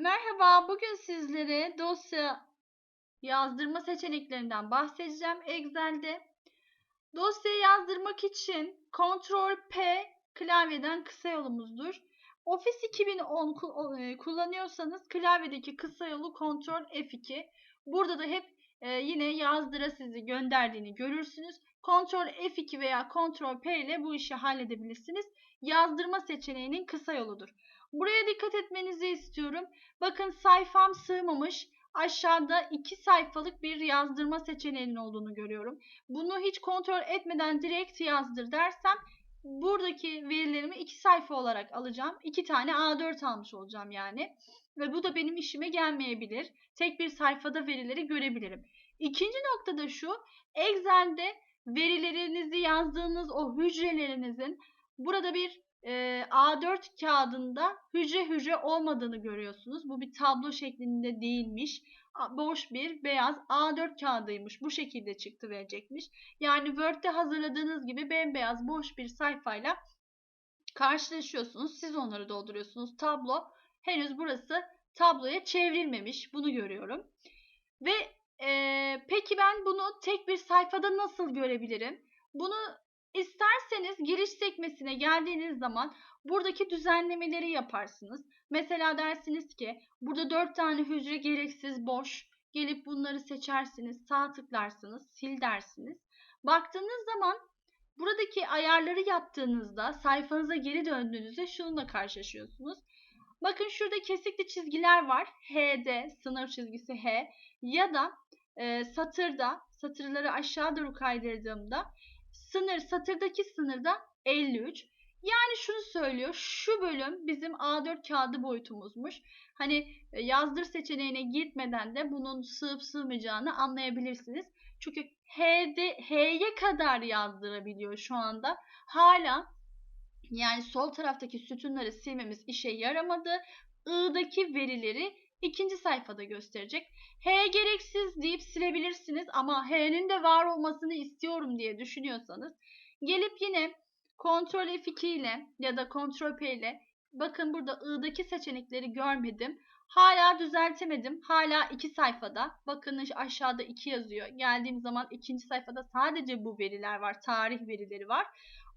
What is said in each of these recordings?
Merhaba, bugün sizlere dosya yazdırma seçeneklerinden bahsedeceğim Excel'de. Dosya yazdırmak için Ctrl P klavyeden kısa yolumuzdur. Office 2010 ku- e, kullanıyorsanız klavyedeki kısa yolu Ctrl F2. Burada da hep e, yine yazdıra sizi gönderdiğini görürsünüz. Ctrl F2 veya Ctrl P ile bu işi halledebilirsiniz. Yazdırma seçeneğinin kısa yoludur. Buraya dikkat etmenizi istiyorum. Bakın sayfam sığmamış. Aşağıda iki sayfalık bir yazdırma seçeneğinin olduğunu görüyorum. Bunu hiç kontrol etmeden direkt yazdır dersem buradaki verilerimi iki sayfa olarak alacağım. İki tane A4 almış olacağım yani. Ve bu da benim işime gelmeyebilir. Tek bir sayfada verileri görebilirim. İkinci nokta da şu. Excel'de verilerinizi yazdığınız o hücrelerinizin burada bir e, A4 kağıdında hücre hücre olmadığını görüyorsunuz. Bu bir tablo şeklinde değilmiş. Boş bir beyaz A4 kağıdıymış. Bu şekilde çıktı verecekmiş. Yani Word'de hazırladığınız gibi bembeyaz boş bir sayfayla karşılaşıyorsunuz. Siz onları dolduruyorsunuz. Tablo henüz burası tabloya çevrilmemiş. Bunu görüyorum. Ve e, peki ben bunu tek bir sayfada nasıl görebilirim? Bunu İsterseniz giriş sekmesine geldiğiniz zaman buradaki düzenlemeleri yaparsınız. Mesela dersiniz ki burada 4 tane hücre gereksiz boş. Gelip bunları seçersiniz, sağ tıklarsınız, sil dersiniz. Baktığınız zaman buradaki ayarları yaptığınızda sayfanıza geri döndüğünüzde şununla karşılaşıyorsunuz. Bakın şurada kesikli çizgiler var. H'de sınır çizgisi H ya da e, satırda satırları aşağı doğru kaydırdığımda sınır satırdaki sınırda 53. Yani şunu söylüyor. Şu bölüm bizim A4 kağıdı boyutumuzmuş. Hani e, yazdır seçeneğine gitmeden de bunun sığıp sığmayacağını anlayabilirsiniz. Çünkü H'de H'ye kadar yazdırabiliyor şu anda. Hala yani sol taraftaki sütunları silmemiz işe yaramadı. I'daki verileri ikinci sayfada gösterecek. H gereksiz deyip silebilirsiniz ama H'nin de var olmasını istiyorum diye düşünüyorsanız gelip yine Ctrl F2 ile ya da Ctrl P ile bakın burada I'daki seçenekleri görmedim. Hala düzeltemedim. Hala iki sayfada. Bakın aşağıda 2 yazıyor. Geldiğim zaman ikinci sayfada sadece bu veriler var. Tarih verileri var.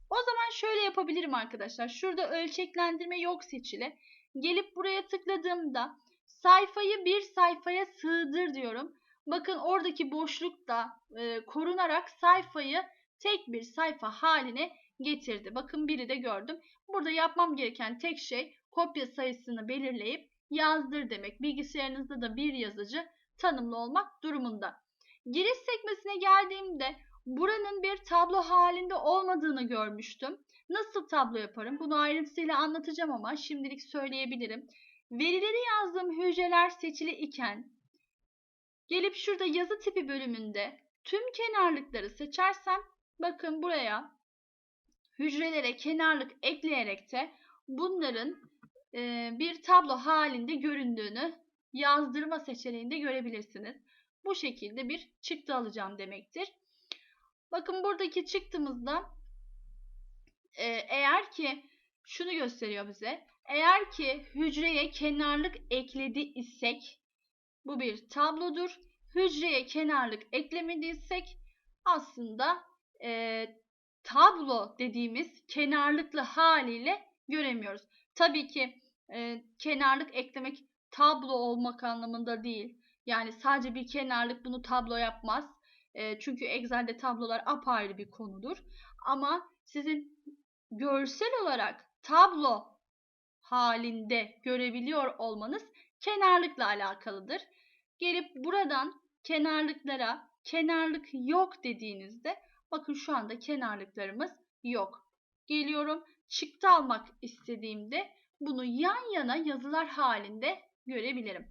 O zaman şöyle yapabilirim arkadaşlar. Şurada ölçeklendirme yok seçili. Gelip buraya tıkladığımda sayfayı bir sayfaya sığdır diyorum. Bakın oradaki boşluk da e, korunarak sayfayı tek bir sayfa haline getirdi. Bakın biri de gördüm. Burada yapmam gereken tek şey kopya sayısını belirleyip yazdır demek. Bilgisayarınızda da bir yazıcı tanımlı olmak durumunda. Giriş sekmesine geldiğimde buranın bir tablo halinde olmadığını görmüştüm. Nasıl tablo yaparım? Bunu ayrıntısıyla anlatacağım ama şimdilik söyleyebilirim. Verileri yazdığım hücreler seçili iken gelip şurada yazı tipi bölümünde tüm kenarlıkları seçersem bakın buraya hücrelere kenarlık ekleyerek de bunların e, bir tablo halinde göründüğünü yazdırma seçeneğinde görebilirsiniz. Bu şekilde bir çıktı alacağım demektir. Bakın buradaki çıktığımızda e, eğer ki şunu gösteriyor bize. Eğer ki hücreye kenarlık ekledi isek bu bir tablodur. Hücreye kenarlık eklemediysek aslında e, tablo dediğimiz kenarlıklı haliyle göremiyoruz. Tabii ki e, kenarlık eklemek tablo olmak anlamında değil. Yani sadece bir kenarlık bunu tablo yapmaz. E, çünkü Excel'de tablolar apayrı bir konudur. Ama sizin görsel olarak tablo halinde görebiliyor olmanız kenarlıkla alakalıdır. Gelip buradan kenarlıklara kenarlık yok dediğinizde bakın şu anda kenarlıklarımız yok. Geliyorum çıktı almak istediğimde bunu yan yana yazılar halinde görebilirim.